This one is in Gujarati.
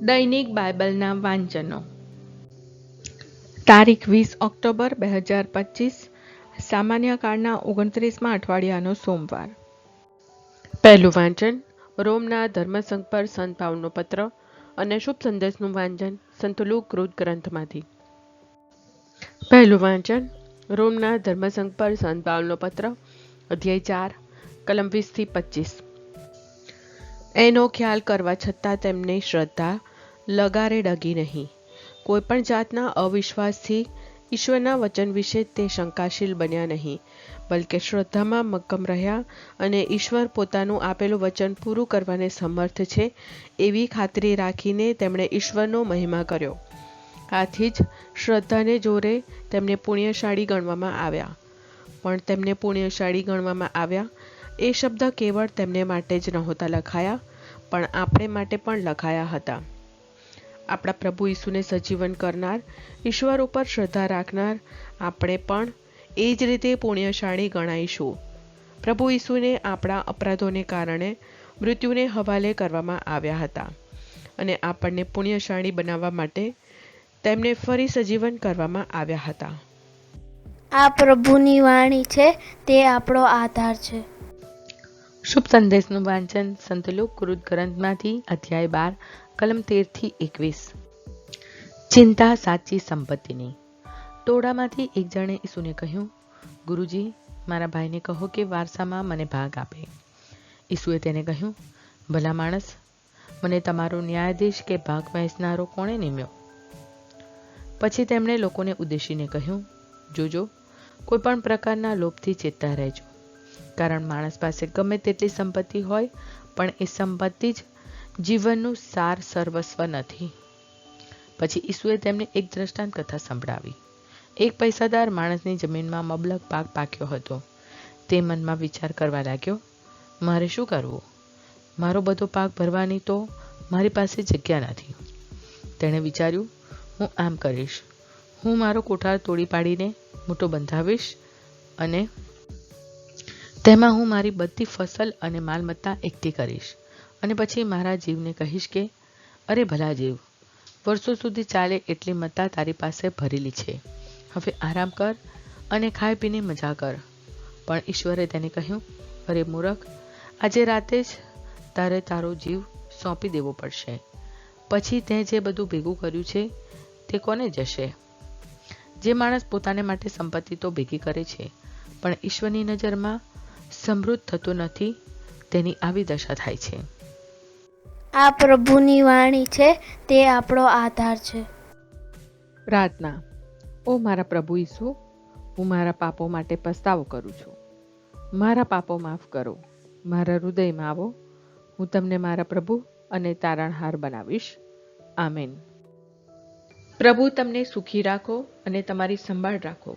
દૈનિક બાઇબલના વાંચનો. તારીખ વીસ ઓક્ટોબર બે હજાર પચીસ સામાન્ય કાળના ઓગણત્રીસમાં અઠવાડિયાનો સોમવાર. પહેલું વાંચન, રોમના ધર્મસંઘ પર સંત પાવલનો પત્ર અને શુભ સંદેશનું વાંચન સંત કૃત ગ્રંથમાંથી. પહેલું વાંચન, રોમના ધર્મસંઘ પર સંત પાવલનો પત્ર, અધ્યાય ચાર, કલમ વીસથી પચીસ. એનો ખ્યાલ કરવા છતાં તેમની શ્રદ્ધા લગારે ડગી નહીં. કોઈપણ જાતના અવિશ્વાસથી ઈશ્વરના વચન વિશે તે શંકાશીલ બન્યા નહીં, બલકે શ્રદ્ધામાં મક્કમ રહ્યા અને ઈશ્વર પોતાનું આપેલું વચન પૂરું કરવાને સમર્થ છે એવી ખાતરી રાખીને તેમણે ઈશ્વરનો મહિમા કર્યો. આથી જ શ્રદ્ધાને જોરે તેમને પુણ્યશાળી ગણવામાં આવ્યા. પણ તેમને પુણ્યશાળી ગણવામાં આવ્યા એ શબ્દ કેવળ તેમને માટે જ નહોતા લખાયા, પણ આપણે માટે પણ લખાયા હતા. આપણા પ્રભુ ઈસુને સજીવન કરનાર, ઈશ્વર ઉપર શ્રદ્ધા રાખનાર, આપણે પણ એ જ રીતે પુણ્યશાળી ગણાઈશું. પ્રભુ ઈસુને આપણા અપરાધોને કારણે મૃત્યુને હવાલે કરવામાં આવ્યા હતા અને આપણને પુણ્યશાળી બનાવવા માટે તેમને ફરી સજીવન કરવામાં આવ્યા હતા. આ પ્રભુની વાણી છે, તે આપણો આધાર છે. શુભ સંદેશનું વાંચન સંતલોક કૃત ગ્રંથમાંથી અધ્યાય બાર, કલમ તેરથી એકવીસ. ચિંતા સાચી સંપત્તિની. ટોળામાંથી એક જણે ઈસુને કહ્યું, ગુરુજી, મારા ભાઈને કહો કે વારસામાં મને ભાગ આપે. ઈસુએ તેને કહ્યું, ભલા માણસ, મને તમારો ન્યાયાધીશ કે ભાગ વહેંચનારો કોણે નિમ્યો? પછી તેમણે લોકોને ઉદ્દેશીને કહ્યું, જોજો, કોઈ પણ પ્રકારના લોભથી ચેતતા રહેજો. કારણ માણસ પાસે ગમે તેટલી સંપત્તિ હોય, પણ એ સંપત્તિ જ જીવનનું સાર સર્વસ્વ નથી. પછી ઈસુએ તેમને એક દ્રષ્ટાંત કથા સંભળાવી. એક પૈસાદાર માણસની જમીનમાં મબલક પાક પાક્યો હતો. તે મનમાં વિચાર કરવા લાગ્યો, મારે શું કરવું? મારો બધો પાક ભરવાની તો મારી પાસે જગ્યા નથી. તેણે વિચાર્યું, હું આમ કરીશ. હું મારો કોઠાર તોડી પાડીને મોટો બંધાવીશ અને તેમાં હું મારી બધી ફસલ અને માલમત્તા એકઠી કરીશ. અને પછી મારા જીવને કહીશ કે, અરે ભલા જીવ, વર્ષો સુધી ચાલે એટલી મત્તા તારી પાસે ભરેલી છે. હવે આરામ કર અને ખાઈ પીને મજા કર. પણ ઈશ્વરે તેને કહ્યું, અરે મૂરખ, આજે રાતે જ તારે તારો જીવ સોંપી દેવો પડશે. પછી તે જે બધું ભેગું કર્યું છે તે કોને જશે? જે માણસ પોતાને માટે સંપત્તિ તો ભેગી કરે છે, પણ ઈશ્વરની નજરમાં સમૃદ્ધ થતું નથી તેની આવી દશા થાય છે. આ પ્રભુની વાણી છે તે આપણો આધાર છે. પ્રાર્થના. ઓ મારા પ્રભુ ઈસુ હું મારા પાપો માટે પસ્તાવો કરું છું. મારા પાપો માફ કરો. મારા હૃદયમાં આવો. હું તમને મારા પ્રભુ અને તારણહાર બનાવીશ. આમેન. પ્રભુ તમને સુખી રાખો અને તમારી સંભાળ રાખો.